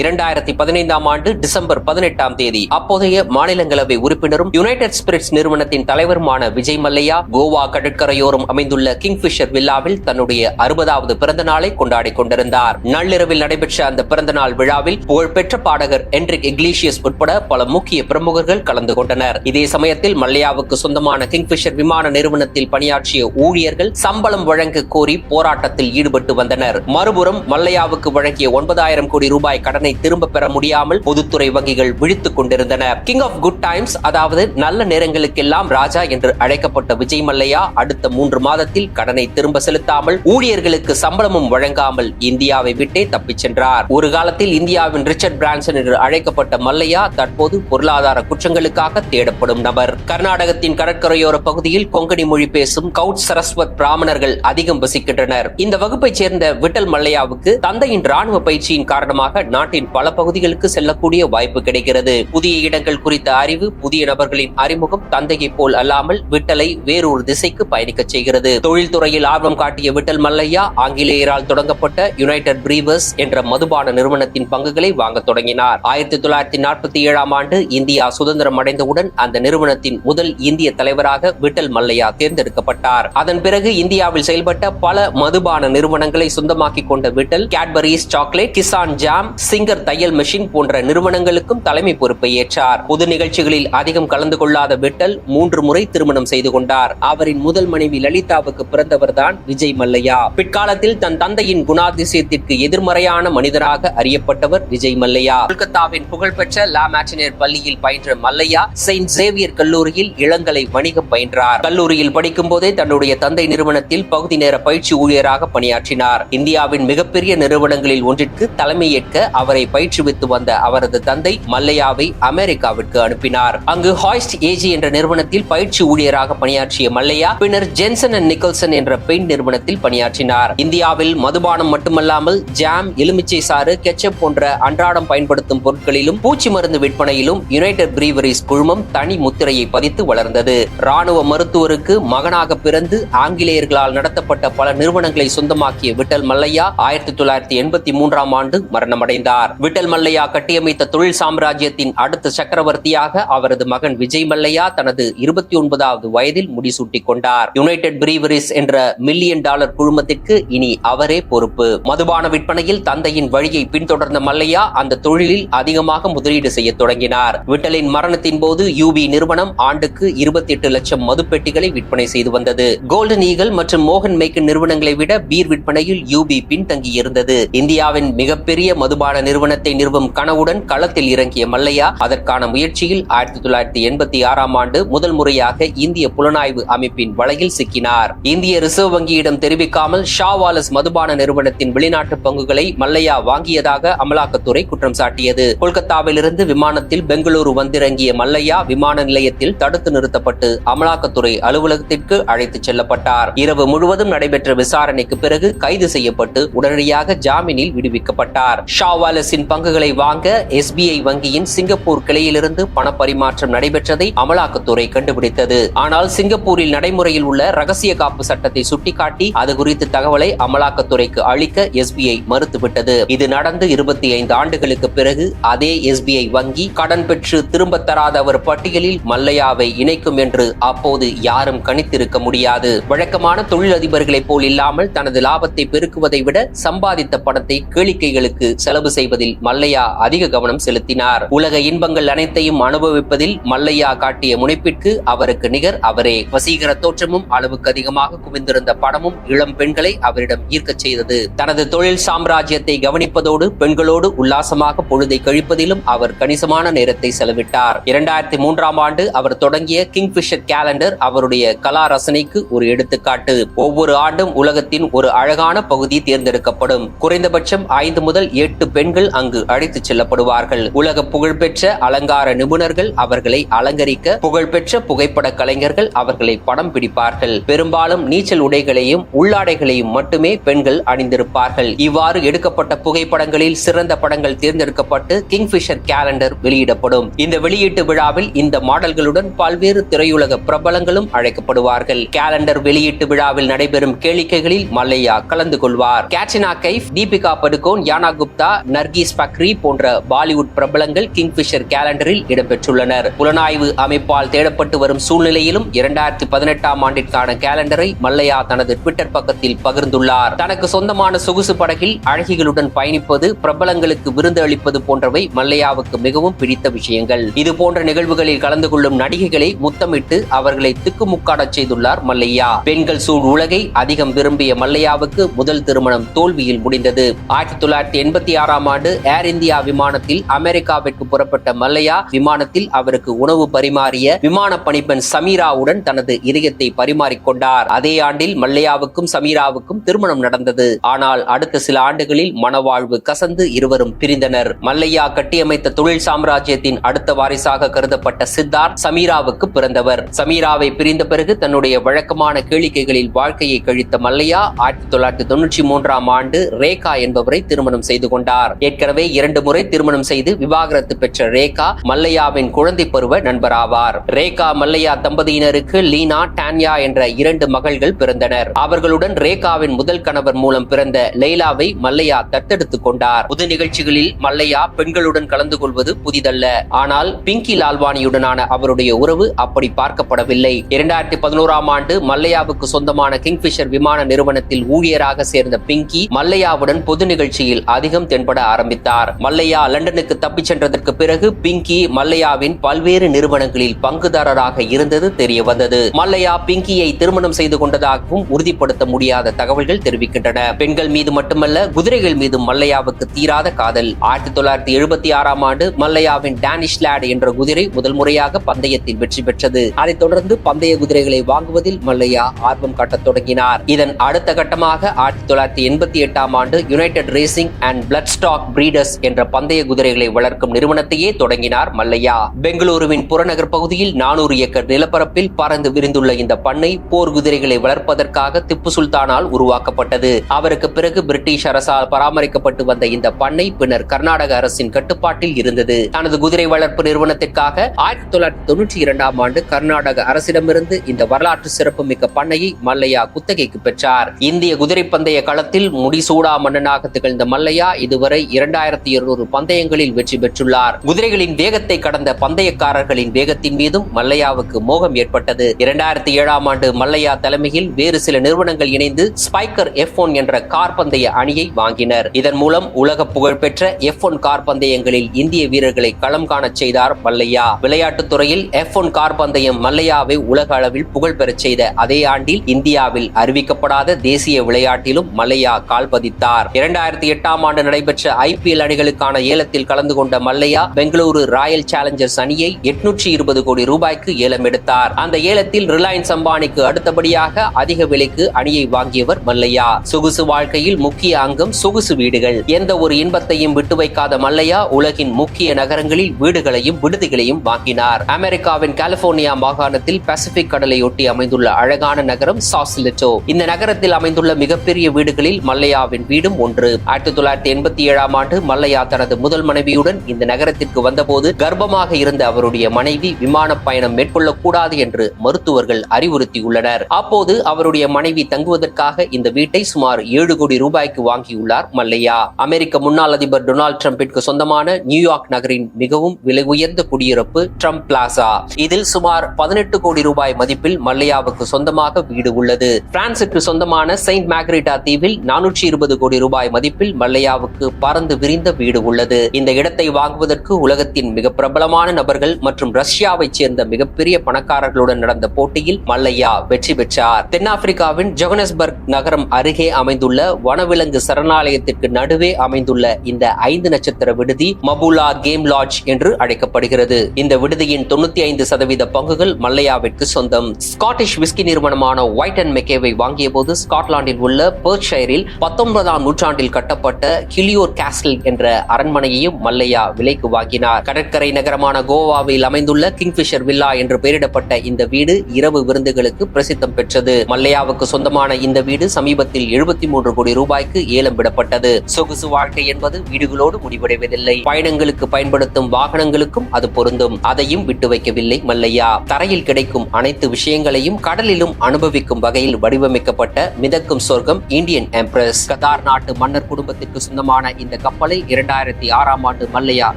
இரண்டாயிரத்தி பதினைந்தாம் ஆண்டு டிசம்பர் பதினெட்டாம் தேதி அப்போதைய மாநிலங்களவை உறுப்பினரும் யுனைடெட் ஸ்பிரிட்ஸ் நிறுவனத்தின் தலைவருமான விஜய் மல்லையா கோவா கடற்கரையோரம் அமைந்துள்ள கிங்ஃபிஷர் வில்லாவில் தன்னுடைய அறுபதாவது பிறந்த நாளை கொண்டாடி கொண்டிருந்தார். நள்ளிரவில் நடைபெற்ற அந்த பிறந்த நாள் விழாவில் புகழ்பெற்ற பாடகர் என்ரிக் இக்லீஷியஸ் உட்பட பல முக்கிய பிரமுகர்கள் கலந்து கொண்டனர். இதே சமயத்தில் மல்லையாவுக்கு சொந்தமான கிங்ஃபிஷர் விமான நிறுவனத்தில் பணியாற்றிய ஊழியர்கள் சம்பளம் வழங்க கோரி போராட்டத்தில் ஈடுபட்டு வந்தனர். மறுபுறம் மல்லையாவுக்கு வழங்கிய ஒன்பதாயிரம் கோடி ரூபாய் கடன் திரும்ப பெற முடியாமல் பொதுத்துறை வங்கிகள் விழித்துக் கொண்டிருந்தன. கிங் ஆஃப் குட் டைம்ஸ் அதாவது நல்ல நேரங்களுக்கெல்லாம் ராஜா என்று அழைக்கப்பட்ட விஜய் மல்லையா அடுத்த மூன்று மாதத்தில் கடனை திரும்ப செலுத்தாமல் ஊழியர்களுக்கு சம்பளமும் வழங்காமல் இந்தியாவை விட்டே தப்பிச் சென்றார். ஒரு காலத்தில் இந்தியாவின் ரிச்சர்ட் பிரான்சன் என்று அழைக்கப்பட்ட மல்லையா தற்போது பொருளாதார குற்றங்களுக்காக தேடப்படும் நபர். கர்நாடகத்தின் கடற்கரையோர பகுதியில் கொங்கணி மொழி பேசும் கவுட் சரஸ்வத் பிராமணர்கள் அதிகம் வசிக்கின்றனர். இந்த வகுப்பைச் சேர்ந்த விட்டல் மல்லையாவுக்கு தந்தையின் ராணுவ பயிற்சியின் காரணமாக நாட்டின் பல பகுதிகளுக்கு செல்லக்கூடிய வாய்ப்பு கிடைக்கிறது. புதிய இடங்கள் குறித்த அறிவு புதிய நபர்களின் அறிமுகம் தந்தையைப் போல் அல்லாமல் விட்டலை வேறொரு திசைக்கு பயணிக்கச் செய்கிறது. தொழில்துறையில் ஆர்வம் காட்டிய விட்டல் மல்லையா ஆங்கிலேயரால் தொடங்கப்பட்ட யுனைடெட் பிரீவர்ஸ் என்ற மதுபான நிறுவனத்தின் பங்குகளை வாங்கத் தொடங்கினார். ஆயிரத்தி தொள்ளாயிரத்தி நாற்பத்தி ஏழாம் ஆண்டு இந்தியா சுதந்திரம் அடைந்தவுடன் அந்த நிறுவனத்தின் முதல் இந்திய தலைவராக விட்டல் மல்லையா தேர்ந்தெடுக்கப்பட்டார். அதன் பிறகு இந்தியாவில் செயல்பட்ட பல மதுபான நிறுவனங்களை சொந்தமாக்கிக் கொண்ட Vittal Cadbury's chocolate Kissan jam Singer தையல் மெஷின் போன்ற நிறுவனங்களுக்கும் தலைமை பொறுப்பை ஏற்றார். பொது நிகழ்ச்சிகளில் அதிகம் கலந்து கொள்ளாத விட்டல் மூன்று முறை திருமணம் செய்து கொண்டார். அவரின் முதல் மனைவி லலிதாவுக்கு பிறந்தவர்தான் விஜய் மல்லையா. பிற்காலத்தில் தன் தந்தையின் குணாதிசயத்திற்கு எதிர்மறையான மனிதராக அறியப்பட்டவர் விஜய் மல்லையா. கொல்கத்தாவின் புகழ்பெற்ற லா மேட்டினர் பள்ளியில் பயின்ற மல்லையா செயின்ட் சேவியர் கல்லூரியில் இளங்கலை வணிகம் பயின்றார். கல்லூரியில் படிக்கும் போதே தன்னுடைய தந்தை நிறுவனத்தில் பகுதி நேர பயிற்சி ஊழியராக பணியாற்றினார். இந்தியாவின் மிகப்பெரிய நிறுவனங்களில் ஒன்றிற்கு தலைமையேற்க அவர் பயிற்றுவித்து வந்த அவரது தந்தை மல்லையாவை அமெரிக்காவிற்கு அனுப்பினார். அங்கு ஹாய்ஸ்ட் ஏஜி என்ற நிறுவனத்தில் பயிற்சி ஊழியராக பணியாற்றிய மல்லையா பின்னர் ஜென்சன் அண்ட் நிக்கல்சன் என்ற பெயிண்ட் நிறுவனத்தில் பணியாற்றினார். இந்தியாவில் மதுபானம் மட்டுமல்லாமல் ஜாம் எலுமிச்சை சாறு கெச்சப் போன்ற அன்றாடம் பயன்படுத்தும் பொருட்களிலும் பூச்சி மருந்து விற்பனையிலும் யுனைடெட் பிரீவரிஸ் குழுமம் தனி முத்திரையை பதித்து வளர்ந்தது. ராணுவ மருத்துவருக்கு மகனாக பிறந்து ஆங்கிலேயர்களால் நடத்தப்பட்ட பல நிறுவனங்களை சொந்தமாக்கிய விட்டல் மல்லையா ஆயிரத்தி தொள்ளாயிரத்தி எண்பத்தி மூன்றாம் ஆண்டு மரணமடைந்தார். விட்டல் மல்லையா கட்டியமைத்த தொழில் சாம்ராஜ்யத்தின் அடுத்த சக்கரவர்த்தியாக அவரது மகன் விஜய் மல்லையா தனது இருபத்தி ஒன்பதாவது வயதில் முடிசூட்டிக் கொண்டார். யுனைடெட் பிரீவரிஸ் என்ற மில்லியன் டாலர் குழுமத்திற்கு இனி அவரே பொறுப்பு. மதுபான விற்பனையில் தந்தையின் வழியை பின்தொடர்ந்த மல்லையா அந்த தொழிலில் அதிகமாக முதலீடு செய்ய தொடங்கினார். விட்டலின் மரணத்தின் போது யூபி நிறுவனம் ஆண்டுக்கு இருபத்தி எட்டு லட்சம் மதுப்பெட்டிகளை விற்பனை செய்து வந்தது. கோல்டன் ஈகல் மற்றும் மோகன் மேக்கன் நிறுவனங்களை விட பீர் விற்பனையில் யூபி பின்தங்கி இருந்தது இந்தியாவின் மிகப்பெரிய மதுபான நிறுவனத்தை நிறுவும் கனவுடன் களத்தில் இறங்கிய மல்லையா அதற்கான முயற்சியில் ஆயிரத்தி தொள்ளாயிரத்தி எண்பத்தி ஆறாம் ஆண்டு முதல் முறையாக இந்திய புலனாய்வு அமைப்பின் வலையில் சிக்கினார். இந்திய ரிசர்வ் வங்கியிடம் தெரிவிக்காமல் ஷா வாலஸ் மதுபான நிறுவனத்தின் வெளிநாட்டு பங்குகளை மல்லையா வாங்கியதாக அமலாக்கத்துறை குற்றம் சாட்டியது. கொல்கத்தாவிலிருந்து விமானத்தில் பெங்களூரு வந்திறங்கிய மல்லையா விமான நிலையத்தில் தடுத்து நிறுத்தப்பட்டு அமலாக்கத்துறை அலுவலகத்திற்கு அழைத்துச் செல்லப்பட்டார். இரவு முழுவதும் நடைபெற்ற விசாரணைக்கு பிறகு கைது செய்யப்பட்டு உடனடியாக ஜாமீனில் விடுவிக்கப்பட்டார். ஷா அரசின் பங்குகளை வாங்க எஸ்பிஐ வங்கியின் சிங்கப்பூர் கிளையிலிருந்து பணப்பரிமாற்றம் நடைபெற்றதை அமலாக்கத்துறை கண்டுபிடித்தது. ஆனால் சிங்கப்பூரில் நடைமுறையில் உள்ள ரகசிய காப்பு சட்டத்தை சுட்டிக்காட்டி அது குறித்து தகவலை அமலாக்கத்துறைக்கு அளிக்க எஸ்பிஐ மறுத்துவிட்டது. இது நடந்து இருபத்தி ஐந்து ஆண்டுகளுக்கு பிறகு அதே எஸ்பிஐ வங்கி கடன் பெற்று திரும்ப தராதவர் பட்டியலில் மல்லையாவை இணைக்கும் என்று அப்போது யாரும் கணித்திருக்க முடியாது. வழக்கமான தொழிலதிபர்களைப் போல் இல்லாமல் தனது லாபத்தை பெருக்குவதை விட சம்பாதித்த பணத்தை கேளிக்கைகளுக்கு செலவு செய்வதில் மல்லையா அதிக கவனம் செலுத்தினார். உலக இன்பங்கள் அனைத்தையும் அனுபவிப்பதில் மல்லையா காட்டிய முனைப்பிற்கு அவருக்கு நிகர் அவரே. வசீகர தோற்றமும் அளவுக்கு அதிகமாக குவிந்திருந்த படமும் இளம் பெண்களை அவரிடம் ஈர்க்கச் செய்தது. தனது தொழில் சாம்ராஜ்யத்தை கவனிப்பதோடு பெண்களோடு உல்லாசமாக பொழுதை கழிப்பதிலும் அவர் கணிசமான நேரத்தை செலவிட்டார். இரண்டாயிரத்தி மூன்றாம் ஆண்டு அவர் தொடங்கிய கிங்ஃபிஷர் கேலண்டர் அவருடைய கலா ரசனைக்கு ஒரு எடுத்துக்காட்டு. ஒவ்வொரு ஆண்டும் உலகத்தின் ஒரு அழகான பகுதி தேர்ந்தெடுக்கப்படும். குறைந்தபட்சம் ஐந்து முதல் எட்டு பெண் பெண்கள் அங்கு அழைத்துச் செல்லப்படுவார்கள். உலக புகழ்பெற்ற அலங்கார நிபுணர்கள் அவர்களை அலங்கரிக்க புகழ்பெற்ற புகைப்பட கலைஞர்கள் அவர்களை படம் பிடிப்பார்கள். பெரும்பாலும் நீச்சல் உடைகளையும் உள்ளாடைகளையும் மட்டுமே பெண்கள் அணிந்திருப்பார்கள். இவ்வாறு எடுக்கப்பட்ட புகைப்படங்களில் சிறந்த படங்கள் தேர்ந்தெடுக்கப்பட்டு கிங்ஃபிஷர் கேலண்டர் வெளியிடப்படும். இந்த வெளியீட்டு விழாவில் இந்த மாடல்களுடன் பல்வேறு திரையுலக பிரபலங்களும் அழைக்கப்படுவார்கள். கேலண்டர் வெளியீட்டு விழாவில் நடைபெறும் கேளிக்கைகளில் மல்லையா கலந்து கொள்வார். கேட்ரினா கைஃப் தீபிகா படுகோன் யானா குப்தா நர்கீஸ் பக்ரி போன்ற பாலிவுட் பிரபலங்கள் கிங்ஃபிஷர் கேலண்டரில் இடம்பெற்றுள்ளனர். புலனாய்வு அமைப்பால் தேடப்பட்டு வரும் சூழ்நிலையிலும் இரண்டாயிரத்தி பதினெட்டாம் ஆண்டிற்கான கேலண்டரை மல்லையா தனது ட்விட்டர் பக்கத்தில் பகிர்ந்துள்ளார். தனக்கு சொந்தமான சொகுசு படகில் அழகிகளுடன் பயணிப்பது பிரபலங்களுக்கு விருந்து அளிப்பது போன்றவை மல்லையாவுக்கு மிகவும் பிடித்த விஷயங்கள். இது போன்ற நிகழ்வுகளில் கலந்து கொள்ளும் நடிகைகளை முத்தமிட்டு அவர்களை திக்குமுக்காடச் செய்துள்ளார் மல்லையா. பெண்கள் சூழ் உலகை அதிகம் விரும்பிய மல்லையாவுக்கு முதல் திருமணம் தோல்வியில் முடிந்தது. ஆயிரத்தி தொள்ளாயிரத்தி எண்பத்தி ஆறாம் ஆண்டு ஏர் இந்தியா விமானத்தில் அமெரிக்காவிற்கு புறப்பட்ட மல்லையா விமானத்தில் அவருக்கு உணவு பரிமாறிய விமான பணிப்பெண் சமீராவுடன் தனது இதயத்தை பரிமாறிக்கொண்டார் அதே ஆண்டில் மல்லையாவுக்கும் சமீராவுக்கும் திருமணம் நடந்தது. ஆனால் அடுத்த சில ஆண்டுகளில் மனவாழ்வு கசந்து இருவரும் பிரிந்தனர். மல்லையா கட்டியமைத்த தொழில் சாம்ராஜ்யத்தின் அடுத்த வாரிசாக கருதப்பட்ட சித்தார்த் சமீராவுக்கு பிறந்தவர். சமீராவை பிரிந்த பிறகு தன்னுடைய வழக்கமான கேளிக்கைகளில் வாழ்க்கையை கழித்த மல்லையா ஆயிரத்தி தொள்ளாயிரத்தி தொண்ணூற்றி மூன்றாம் ஆண்டு ரேகா என்பவரை திருமணம் செய்து கொண்டார். ஏற்கனவே இரண்டு முறை திருமணம் செய்து விவாகரத்து பெற்ற ரேகா மல்லையாவின் குழந்தை பருவ நண்பராவார். ரேகா மல்லையா தம்பதியினருக்கு லீனா டான்யா என்ற இரண்டு மகள்கள் பிறந்தனர். அவர்களுடன் ரேகாவின் முதல் கணவர் மூலம் பிறந்த லைலாவை மல்லையா தத்தெடுத்துக் கொண்டார். புது நிகழ்ச்சிகளில் மல்லையா பெண்களுடன் கலந்து கொள்வது புதிதல்ல. ஆனால் பிங்கி லால்வானியுடனான அவருடைய உறவு அப்படி பார்க்கப்படவில்லை. இரண்டாயிரத்தி பதினோராம் ஆண்டு மல்லையாவுக்கு சொந்தமான கிங்ஃபிஷர் விமான நிறுவனத்தில் ஊழியராக சேர்ந்த பிங்கி மல்லையாவுடன் பொது நிகழ்ச்சியில் அதிகம் தென்பட ஆரம்பித்தார். மல்லையா லண்டனுக்கு தப்பிச் சென்றதற்கு பிறகு பிங்கி மல்லையாவின் பல்வேறு நிறுவனங்களில் பங்குதாரராக இருந்தது தெரிய வந்தது. மல்லையா பிங்கியை திருமணம் செய்து கொண்டதாகவும் உறுதிப்படுத்த முடியாத தகவல்கள் தெரிவிக்கின்றன. பெண்கள் மீது மட்டுமல்ல குதிரைகள் மீது மல்லையாவுக்கு தீராத காதல். ஆயிரத்தி தொள்ளாயிரத்தி எழுபத்தி ஆறாம் ஆண்டு மல்லையாவின் டேனிஷ் லேட் என்ற குதிரை முதல் முறையாக பந்தயத்தில் வெற்றி பெற்றது. அதைத் தொடர்ந்து பந்தய குதிரைகளை வாங்குவதில் மல்லையா ஆர்வம் காட்டத் தொடங்கினார். இதன் அடுத்த கட்டமாக ஆயிரத்தி தொள்ளாயிரத்தி எண்பத்தி எட்டாம் ஆண்டு United Racing and bloodstock breeders என்ற பந்தய குதிரைகளை வளர்க்கும் நிறுவனத்தையே தொடங்கினார் மல்லையா. பெங்களூருவின் புறநகர் பகுதியில் நானூறு ஏக்கர் நிலப்பரப்பில் பறந்து விரிந்துள்ள இந்த பண்ணை போர் குதிரைகளை வளர்ப்பதற்காக திப்பு சுல்தானால் உருவாக்கப்பட்டது. அவருக்கு பிறகு பிரிட்டிஷ் அரசால் பராமரிக்கப்பட்டு வந்த இந்த பண்ணை பின்னர் கர்நாடக அரசின் கட்டுப்பாட்டில் இருந்தது. தனது குதிரை வளர்ப்பு நிறுவனத்திற்காக ஆயிரத்தி தொள்ளாயிரத்தி தொன்னூற்றி இரண்டாம் ஆண்டு கர்நாடக அரசிடமிருந்து இந்த வரலாற்று சிறப்புமிக்க பண்ணையை மல்லையா குத்தகைக்கு பெற்றார். இந்திய குதிரை பந்தய களத்தில் முடிசூடா மன்னனாக திகழ்ந்த மல்லையா இதுவரை இரண்டாயிரத்தி இருநூறு பந்தயங்களில் வெற்றி பெற்றுள்ளார். குதிரைகளின் வேகத்தை கடந்த பந்தயக்காரர்களின் வேகத்தின் மீதும் மல்லையாவுக்கு மோகம் ஏற்பட்டது. இரண்டாயிரத்தி ஏழாம் ஆண்டு மல்லையா தலைமையில் வேறு சில நிறுவனங்கள் இணைந்து ஸ்பைக்கர் எஃப் என்ற கார் பந்தய அணியை வாங்கினர். இதன் மூலம் உலக புகழ்பெற்ற எஃப் ஒன் கார் பந்தயங்களில் இந்திய வீரர்களை களம் காணச் செய்தார் மல்லையா. விளையாட்டுத் துறையில் எஃப் ஒன் கார் பந்தயம் மல்லையாவை உலக அளவில் புகழ் பெறச் செய்த அதே ஆண்டில் இந்தியாவில் அறிவிக்கப்படாத தேசிய விளையாட்டிலும் மல்லையா கால் பதித்தார் இரண்டாயிரத்தி எட்டாம் ஆண்டு நடைபெற்ற ஐபிஎல் அணிகளுக்கான ஏலத்தில் கலந்து கொண்ட மல்லையா பெங்களூரு ராயல் சேலஞ்சர்ஸ் அணியை எட்நூற்றி இருபது கோடி ரூபாய்க்கு ஏலம் எடுத்தார். அந்த ஏலத்தில் ரிலையன்ஸ் அம்பானிக்கு அடுத்தபடியாக அதிக விலைக்கு அணியை வாங்கியவர் மல்லையா. சொகுசு வாழ்க்கையில் முக்கிய அங்கம் சொகுசு வீடுகள். எந்த ஒரு இன்பத்தையும் விட்டு வைக்காத மல்லையா உலகின் முக்கிய நகரங்களில் வீடுகளையும் விடுதிகளையும் வாங்கினார். அமெரிக்காவின் கலிபோர்னியா மாகாணத்தில் பசிபிக் கடலையொட்டி அமைந்துள்ள அழகான நகரம் சாசிலிட்டோ. இந்த நகரத்தில் அமைந்துள்ள மிகப்பெரிய வீடுகளில் மல்லையாவின் வீடும் ஒன்று. ஆயிரத்தி தொள்ளாயிரத்தி எண்பத்தி ஏழு ஏழாம் ஆண்டு மல்லையா தனது முதல் மனைவியுடன் இந்த நகரத்திற்கு வந்தபோது கர்ப்பமாக இருந்த அவருடைய மனைவி விமான பயணம் மேற்கொள்ளக்கூடாது என்று மருத்துவர்கள் அறிவுறுத்தியுள்ளனர். அப்போது அவருடைய மனைவி தங்குவதற்காக இந்த வீட்டை சுமார் ஏழு கோடி ரூபாய்க்கு வாங்கியுள்ளார் மல்லையா. அமெரிக்க முன்னாள் அதிபர் டொனால்டு டிரம்பிற்கு சொந்தமான நியூயார்க் நகரின் மிகவும் விலை உயர்ந்த குடியிருப்பு ட்ரம்ப் பிளாசா. இதில் சுமார் பதினெட்டு கோடி ரூபாய் மதிப்பில் மல்லையாவுக்கு சொந்தமாக வீடு உள்ளது. பிரான்சுக்கு சொந்தமான செயின்ட் மேக்ரிட்டா தீவில் நானூற்றி இருபது கோடி ரூபாய் மதிப்பில் மல்லையாவுக்கு பறந்து விரிந்த வீடு உள்ளது. இந்த இடத்தை வாங்குவதற்கு உலகத்தின் மிக பிரபலமான நபர்கள் மற்றும் ரஷ்யாவைச் சேர்ந்த மிகப்பெரிய பணக்காரர்களுடன் நடந்த போட்டியில் மல்லையா வெற்றி பெற்றார். தென்னாப்பிரிக்காவின் ஜொகனஸ்பர்க் நகரம் அருகே அமைந்துள்ள வனவிலங்கு சரணாலயத்திற்கு நடுவே அமைந்துள்ள இந்த ஐந்து நட்சத்திர விடுதி மபுலா கேம் லாட்ஜ் என்று அழைக்கப்படுகிறது. இந்த விடுதியின் தொண்ணூத்தி ஐந்து சதவீத பங்குகள் மல்லையாவிற்கு சொந்தம். ஸ்காட்டிஷ் விஸ்கி நிறுவனமான ஒயிட் அண்ட் மெக்கேவை வாங்கிய போது ஸ்காட்லாந்தில் உள்ள பெர்ட்ஷயரில் பத்தொன்பதாம் நூற்றாண்டில் கட்டப்பட்ட கிளியோர் கேஸ்டில் என்ற அரண்மனையையும் மல்லையா விலைக்கு வாங்கினார். கடற்கரை நகரமான கோவாவில் அமைந்துள்ள கிங்ஃபிஷர் வில்லா என்று பெயரிடப்பட்ட இந்த வீடு இரவு விருந்துகளுக்கு பிரசித்தம் பெற்றது. மல்லையாவுக்கு சொந்தமான இந்த வீடு சமீபத்தில் எழுபத்தி மூன்று கோடி ரூபாய்க்கு ஏலம் விடப்பட்டது. சொகுசு வாழ்க்கை என்பது வீடுகளோடு முடிவடைவதில்லை. பயணங்களுக்கு பயன்படுத்தும் வாகனங்களுக்கும் அது பொருந்தும். அதையும் விட்டு வைக்கவில்லை மல்லையா. தரையில் கிடைக்கும் அனைத்து விஷயங்களையும் கடலிலும் அனுபவிக்கும் வகையில் வடிவமைக்கப்பட்ட மிதக்கும் சொர்க்கம் இந்தியன் எம்ப்ரஸ் கதார் நாட்டு மன்னர் குடும்பத்திற்கு சொந்தமான இந்த இந்த கப்பலை இரண்டாயிரத்தி ஆறாம் ஆண்டு மல்லையா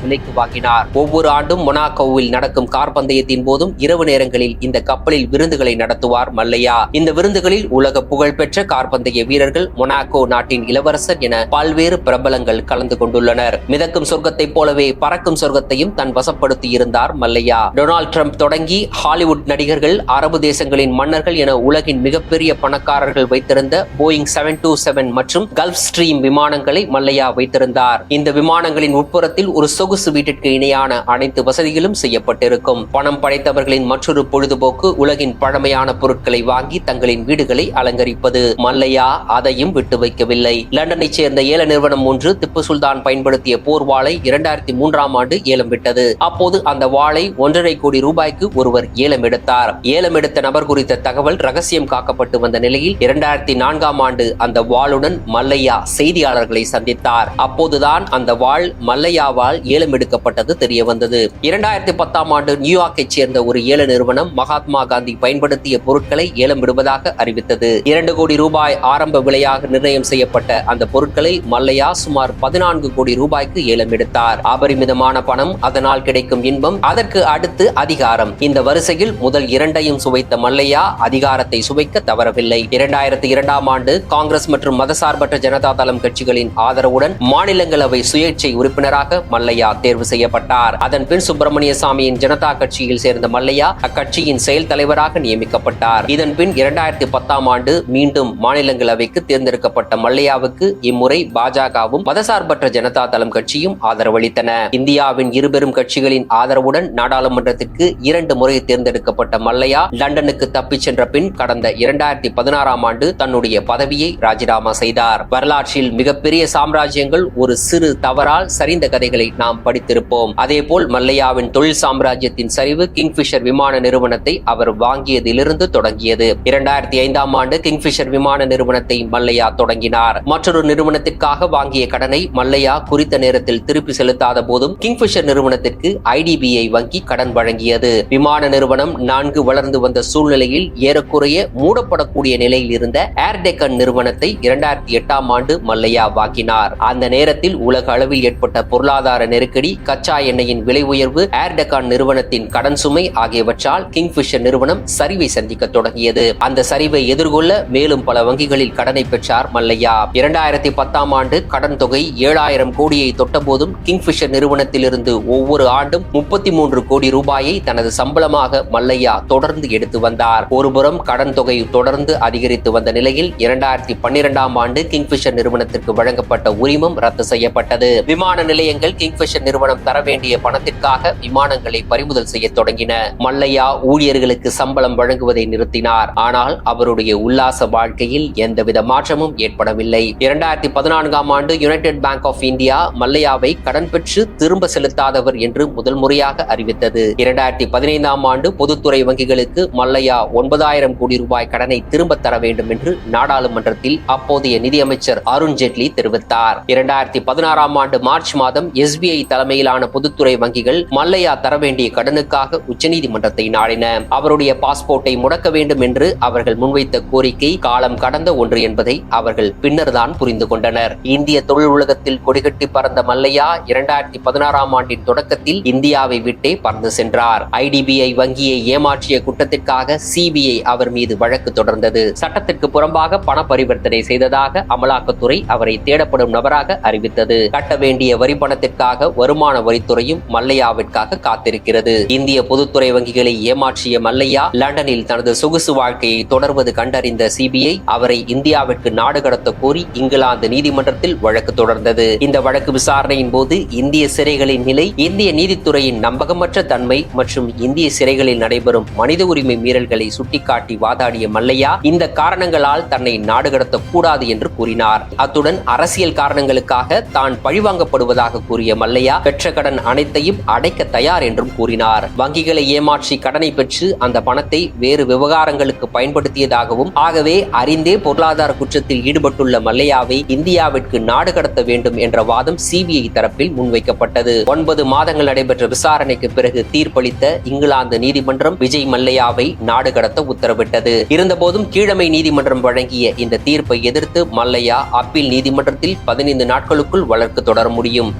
விலைக்கு வாங்கினார். ஒவ்வொரு ஆண்டும் மொனாக்கோவில் நடக்கும் கார் பந்தயத்தின் போதும் இரவு நேரங்களில் இந்த கப்பலில் விருந்துகளை நடத்துவார் மல்லையா. இந்த விருந்துகளில் உலக புகழ்பெற்ற கார் பந்தய வீரர்கள் மொனாக்கோ நாட்டின் இளவரசர் என பல்வேறு பிரபலங்கள் கலந்து கொண்டுள்ளனர். மிதக்கும் சொர்க்கத்தை போலவே பறக்கும் சொர்க்கத்தையும் தன் வசப்படுத்தி இருந்தார் மல்லையா. டொனால்ட் ட்ரம்ப் தொடங்கி ஹாலிவுட் நடிகர்கள் அரபு தேசங்களின் மன்னர்கள் என உலகின் மிகப்பெரிய பணக்காரர்கள் வைத்திருந்த போயிங் செவன் டூ செவன் மற்றும் கல்ஃப் ஸ்ட்ரீம் விமானங்களை மல்லையா வைத்திருந்தார். வைத்திருந்தார் இந்த விமானங்களின் உட்புறத்தில் ஒரு சொகுசு வீட்டிற்கு இணையான அனைத்து வசதிகளும் செய்யப்பட்டிருக்கும். பணம் படைத்தவர்களின் மற்றொரு பொழுதுபோக்கு உலகின் பழமையான பொருட்களை வாங்கி தங்களின் வீடுகளை அலங்கரிப்பது. மல்லையா அதையும் விட்டு வைக்கவில்லை. லண்டனைச் சேர்ந்த ஏல நிறுவனம் ஒன்று திப்பு சுல்தான் பயன்படுத்திய போர் வாளை இரண்டாயிரத்தி மூன்றாம் ஆண்டு ஏலம் விட்டது. அப்போது அந்த வாளை ஒன்றரை கோடி ரூபாய்க்கு ஒருவர் ஏலம் எடுத்தார். ஏலம் எடுத்த நபர் குறித்த தகவல் ரகசியம் காக்கப்பட்டு வந்த நிலையில் இரண்டாயிரத்தி நான்காம் ஆண்டு அந்த வாளுடன் மல்லையா செய்தியாளர்களை சந்தித்தார். அப்போதுதான் அந்த வாள் மல்லையாவால் ஏலம் எடுக்கப்பட்டது தெரிய வந்தது இரண்டாயிரத்தி பத்தாம் ஆண்டு நியூயார்க்கை சேர்ந்த ஒரு ஏல நிறுவனம் மகாத்மா காந்தி பயன்படுத்திய பொருட்களை ஏலம் விடுவதாக அறிவித்தது. இரண்டு கோடி ரூபாய் ஆரம்ப விலையாக நிர்ணயம் செய்யப்பட்ட அந்த பொருட்களை மல்லையா சுமார் பதினான்கு கோடி ரூபாய்க்கு ஏலம் எடுத்தார் அபரிமிதமான பணம் அதனால் கிடைக்கும் இன்பம் அதற்கு அடுத்து அதிகாரம். இந்த வரிசையில் முதல் இரண்டையும் சுவைத்த மல்லையா அதிகாரத்தை சுவைக்க தவறவில்லை. இரண்டாயிரத்தி இரண்டாம் ஆண்டு காங்கிரஸ் மற்றும் மதசார்பற்ற ஜனதா தளம் கட்சிகளின் ஆதரவுடன் மாநிலங்களவை சுயேட்சை உறுப்பினராக மல்லையா தேர்வு செய்யப்பட்டார். அதன் பின் சுப்பிரமணிய சாமியின் ஜனதா கட்சியில் சேர்ந்த மல்லையா அக்கட்சியின் செயல் தலைவராக நியமிக்கப்பட்டார். இதன் பின் இரண்டாயிரத்தி பத்தாம் ஆண்டு மீண்டும் மாநிலங்களவைக்கு தேர்ந்தெடுக்கப்பட்ட மல்லையாவுக்கு இம்முறை பாஜகவும் மதசார்பற்ற ஜனதா தளம் கட்சியும் ஆதரவளித்தன. இந்தியாவின் இருபெரும் கட்சிகளின் ஆதரவுடன் நாடாளுமன்றத்திற்கு இரண்டு முறை தேர்ந்தெடுக்கப்பட்ட மல்லையா லண்டனுக்கு தப்பிச் சென்ற பின் கடந்த இரண்டாயிரத்தி பதினாறாம் ஆண்டு தன்னுடைய பதவியை ராஜினாமா செய்தார். வரலாற்றில் மிகப்பெரிய சாம்ராஜ்யங்கள் ஒரு சிறு தவறால் சரிந்த கதைகளை நாம் படித்திருப்போம். அதேபோல் மல்லையாவின் தொழில் சாம்ராஜ்யத்தின் சரிவு கிங்ஃபிஷர் விமான நிறுவனத்தை அவர் வாங்கியதிலிருந்து தொடங்கியது. இரண்டாயிரத்தி ஐந்தாம் ஆண்டு கிங்ஃபிஷர் விமான நிறுவனத்தை மல்லையா தொடங்கினார். மற்றொரு நிறுவனத்திற்காக வாங்கிய கடனை மல்லையா குறித்த நேரத்தில் திருப்பி செலுத்தாத போதும் கிங்ஃபிஷர் நிறுவனத்திற்கு ஐடிபிஐ வங்கி கடன் வழங்கியது. விமான நிறுவனம் நான்கு வளர்ந்து வந்த சூழ்நிலையில் ஏறக்குறைய மூடப்படக்கூடிய நிலையில் இருந்த ஏர்டெக்கன் நிறுவனத்தை இரண்டாயிரத்தி எட்டாம் ஆண்டு மல்லையா வாங்கினார். அந்த நேரத்தில் உலக அளவில் ஏற்பட்ட பொருளாதார நெருக்கடி கச்சா எண்ணெயின் விலை உயர்வு ஏர்டெகான் நிறுவனத்தின் கடன் சுமை ஆகியவற்றால் கிங்ஃபிஷர் நிறுவனம் சரிவை சந்திக்க தொடங்கியது. அந்த சரிவை எதிர்கொள்ள மேலும் பல வங்கிகளில் கடனை பெற்றார் மல்லையா. இரண்டாயிரத்தி பத்தாம் ஆண்டு கடன் தொகை ஏழாயிரம் கோடியை தொட்டபோதும் கிங்ஃபிஷர் நிறுவனத்திலிருந்து ஒவ்வொரு ஆண்டும் முப்பத்தி மூன்று கோடி ரூபாயை தனது சம்பளமாக மல்லையா தொடர்ந்து எடுத்து வந்தார். ஒருபுறம் கடன் தொகை தொடர்ந்து அதிகரித்து வந்த நிலையில் இரண்டாயிரத்தி பன்னிரெண்டாம் ஆண்டு கிங்ஃபிஷர் நிறுவனத்திற்கு வழங்கப்பட்ட உரிமம் ரத்து செய்யப்பட்டது. விமான நிலையங்கள் கிங்ஃபிஷர் நிறுவனம் தர வேண்டிய பணத்திற்காக விமானங்களை பறிமுதல் செய்ய தொடங்கின. மல்லையா ஊழியர்களுக்கு சம்பளம் வழங்குவதை நிறுத்தினார். ஆனால் அவருடைய உல்லாச வாழ்க்கையில் எந்தவித மாற்றமும் ஏற்படவில்லை. இரண்டாயிரத்தி பதினான்காம் ஆண்டு யுனைடெட் பேங்க் ஆஃப் இந்தியா மல்லையாவை கடன் பெற்று திரும்ப செலுத்தாதவர் என்று முதல் முறையாக அறிவித்தது. இரண்டாயிரத்தி பதினைந்தாம் ஆண்டு பொதுத்துறை வங்கிகளுக்கு மல்லையா ஒன்பதாயிரம் கோடி ரூபாய் கடனை திரும்ப தர வேண்டும் என்று நாடாளுமன்றத்தில் அப்போதைய நிதியமைச்சர் அருண் ஜேட்லி தெரிவித்தார். இரண்டாயிரத்தி பதினாறாம் ஆண்டு மார்ச் மாதம் எஸ்பிஐ தலைமையிலான பொதுத்துறை வங்கிகள் மல்லையா தர வேண்டிய கடனுக்காக உச்சநீதிமன்றத்தை நாடின. அவருடைய பாஸ்போர்ட்டை முடக்க வேண்டும் என்று அவர்கள் முன்வைத்த கோரிக்கை காலம் கடந்த ஒன்று என்பதை அவர்கள் பின்னர்தான் புரிந்து கொண்டனர். இந்திய தொழில் உலகத்தில் கொடிகட்டி பறந்த மல்லையா இரண்டாயிரத்தி பதினாறாம் ஆண்டின் தொடக்கத்தில் இந்தியாவை விட்டே பறந்து சென்றார். ஐடிபிஐ வங்கியை ஏமாற்றிய குற்றத்திற்காக சிபிஐ அவர் மீது வழக்கு தொடர்ந்தது. சட்டத்திற்கு புறம்பாக பண பரிவர்த்தனை செய்ததாக அமலாக்கத்துறை அவரை தேடப்படும் நபராக அறிவித்தது. கட்ட வேண்டிய வரி பணத்திற்காக வருமான வரித்துறையும் மல்லையாவிற்காக காத்திருக்கிறது. இந்திய பொதுத்துறை வங்கிகளை ஏமாற்றிய மல்லையா லண்டனில் தனது சொகுசு வாழ்க்கையை தொடர்வது கண்டறிந்த சிபிஐ அவரை இந்தியாவிற்கு நாடு கடத்த கோரி இங்கிலாந்து நீதிமன்றத்தில் வழக்கு தொடர்ந்தது. இந்த வழக்கு விசாரணையின் போது இந்திய சிறைகளின் நிலை இந்திய நீதித்துறையின் நம்பகமற்ற தன்மை மற்றும் இந்திய சிறைகளில் நடைபெறும் மனித உரிமை மீறல்களை சுட்டிக்காட்டி வாதாடிய மல்லையா இந்த காரணங்களால் தன்னை நாடு கடத்தக் கூடாது என்று கூறினார். அத்துடன் அரசியல் காரணங்களுக்கு காரணங்களுக்காக தான் பழிவாங்கப்படுவதாக கூறிய மல்லையா பெற்ற கடன் அனைத்தையும் அடைக்க தயார் என்றும் கூறினார். வங்கிகளை ஏமாற்றி கடனை பெற்று அந்த பணத்தை வேறு விவகாரங்களுக்கு பயன்படுத்தியதாகவும் ஆகவே அறிந்தே பொருளாதார குற்றத்தில் ஈடுபட்டுள்ள மல்லையாவை இந்தியாவிற்கு நாடு கடத்த வேண்டும் என்ற வாதம் சிபிஐ தரப்பில் முன்வைக்கப்பட்டது. ஒன்பது மாதங்கள் நடைபெற்ற விசாரணைக்கு பிறகு தீர்ப்பளித்த இங்கிலாந்து நீதிமன்றம் விஜய் மல்லையாவை நாடு கடத்த உத்தரவிட்டது. இருந்தபோதும் கீழமை நீதிமன்றம் வழங்கிய இந்த தீர்ப்பை எதிர்த்து மல்லையா அப்பீல் நீதிமன்றத்தில் பதினைந்து நாட்கள் நாட்களுக்குள் வழக்கு தொடர முடியும்.